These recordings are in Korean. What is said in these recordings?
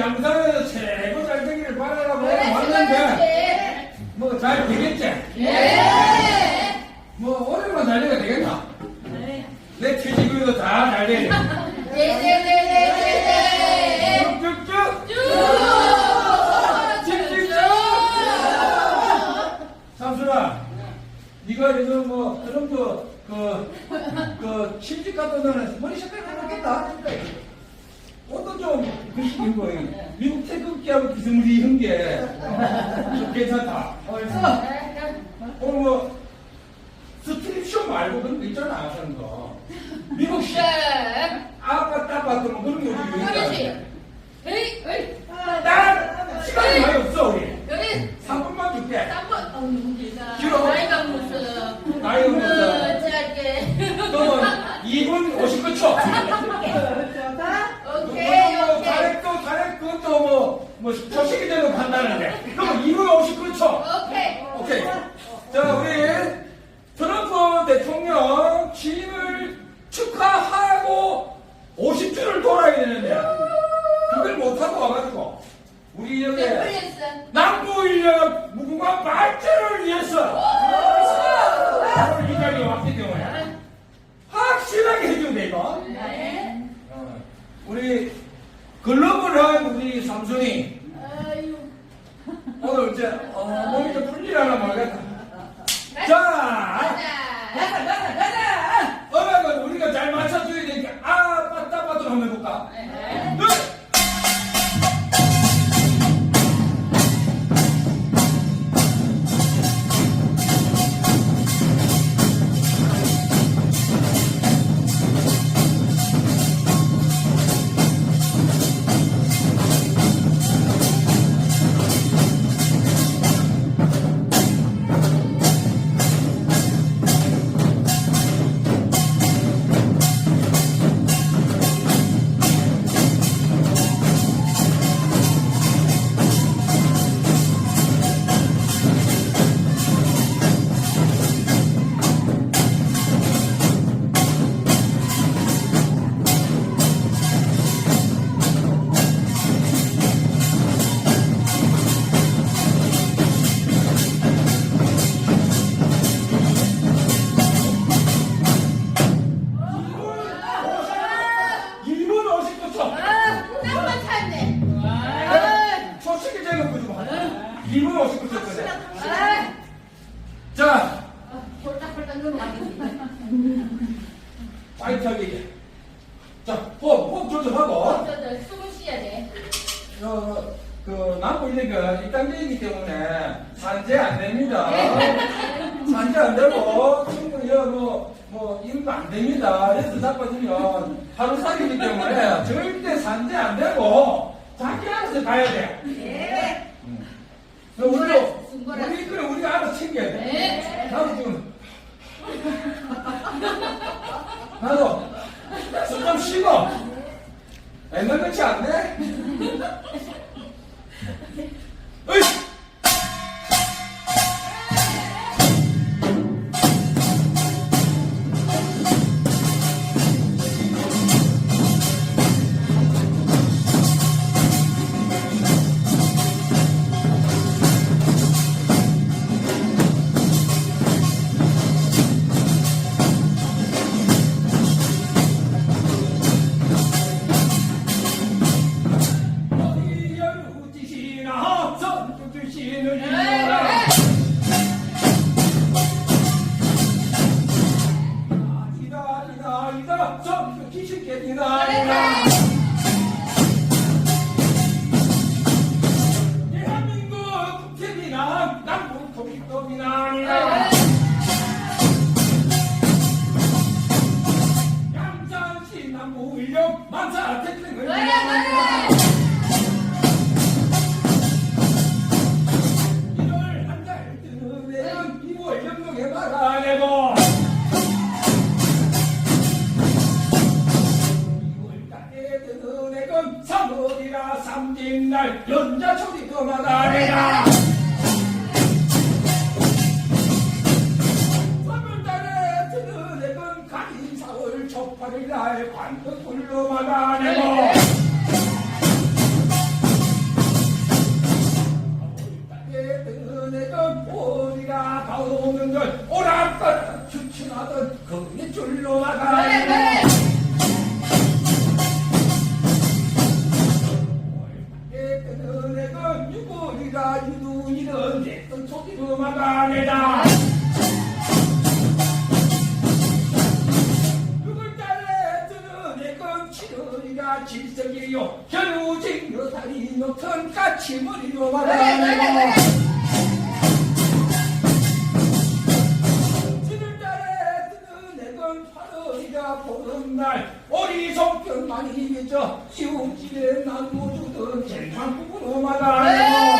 양산에서 최고 잘 되기를 바라라고 네, 왔는데 뭐잘 되겠지? 네. 뭐 오늘만 잘 되면 되겠나? 네. 내 퇴직금도 다 잘 되네. 네네네네네네. 네, 네, 네, 쭉쭉쭉 쭉. 쭉쭉쭉. 삼순아, 네가 지금 뭐그 정도 그그 침집 갔다 오면 머리 색깔 바뀌겠다. 옷도 좀, 그 시킨 거 미국 태극기하고 비스무리 한 게, 좀 괜찮다. 벌써? 오늘 뭐, 스트립쇼 말고 그런 거 있잖아, 그런 거. 미국식. 네. 아빠, 따빠, 뭐 그런 게 우리 그렇지. 에이, 에이. 난 시간이 많이 없어, 우리. 여기 3분만 줄게. 쌈번 어 너무 길다. 길어. 나이가 무슨? 나이가? 어, 짧게. 그러면 2분 59초. 오케이 뭐, 오케이. 잘했고, 잘했고, 또 뭐, 뭐, 초식이 간다는데. 그럼 2분 59초. 오케이. 오케이. 자, 우리 트럼프 대통령 취임을 축하하고 50주를 돌아야 되는데, 그걸 못하고 와가지고, 우리 여기. 남부 인력 무궁화 발전을 위해서 오늘 이 자리에 왔기 때문에 확실하게 해주면 돼, 이거. 네. 어, 우리 글로벌한 우리 이제 어, 몸이 좀 풀리려나 모르겠다. 자. 가자 가자 가자 넘어가겠네. 파이트하게. 자, 호흡, 호흡 조절하고. 저, 저, 숨을 쉬어야 돼. 어, 그, 남부 인력은 1단계이기 때문에 산재 안 됩니다. 산재 안 되고, 충분히 뭐, 뭐, 임도 안 됩니다. 그래서 자빠지면 하루 살이기 때문에 절대 산재 안 되고, 자기 알아서 가야 돼. 네. 그럼 우리도, 우리, 그래, 우리가 알아서 챙겨야 돼. 네. 나도 남 반듯 굴러마다 내고 대등은해던 어디가 가오는 걸 오락던 추천하던 거기 줄로마다 내고 대등은해던 네, 네. 유골이가 유둔이던 됐던 초기로마다 내다. 질 적이, 요. 겨루징요 다리 높은 까치 머리로 말하네요 보는 날 우리 성격만이 빚어 시웅질에 난 모두든 쟁반 부부로 말하네요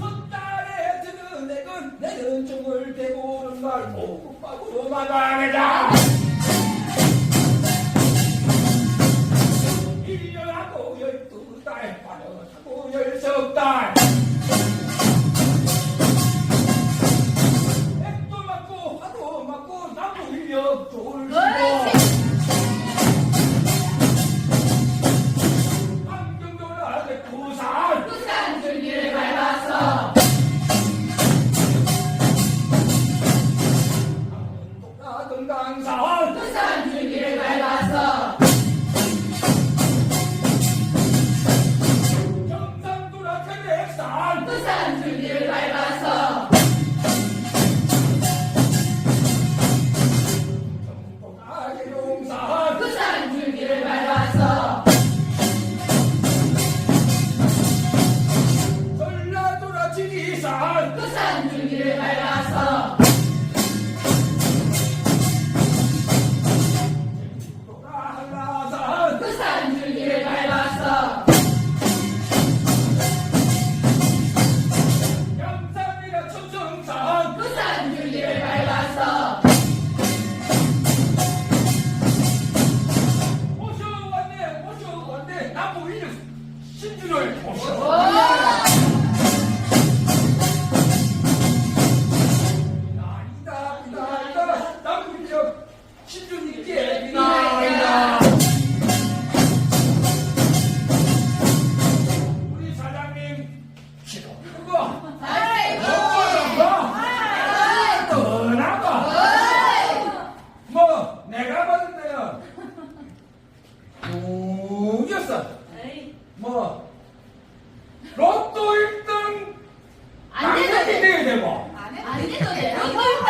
콧다에 드는 애건 내는 쪽을 배고는 말 어? 보급하고 도망가자. tongues. Oh, Oh,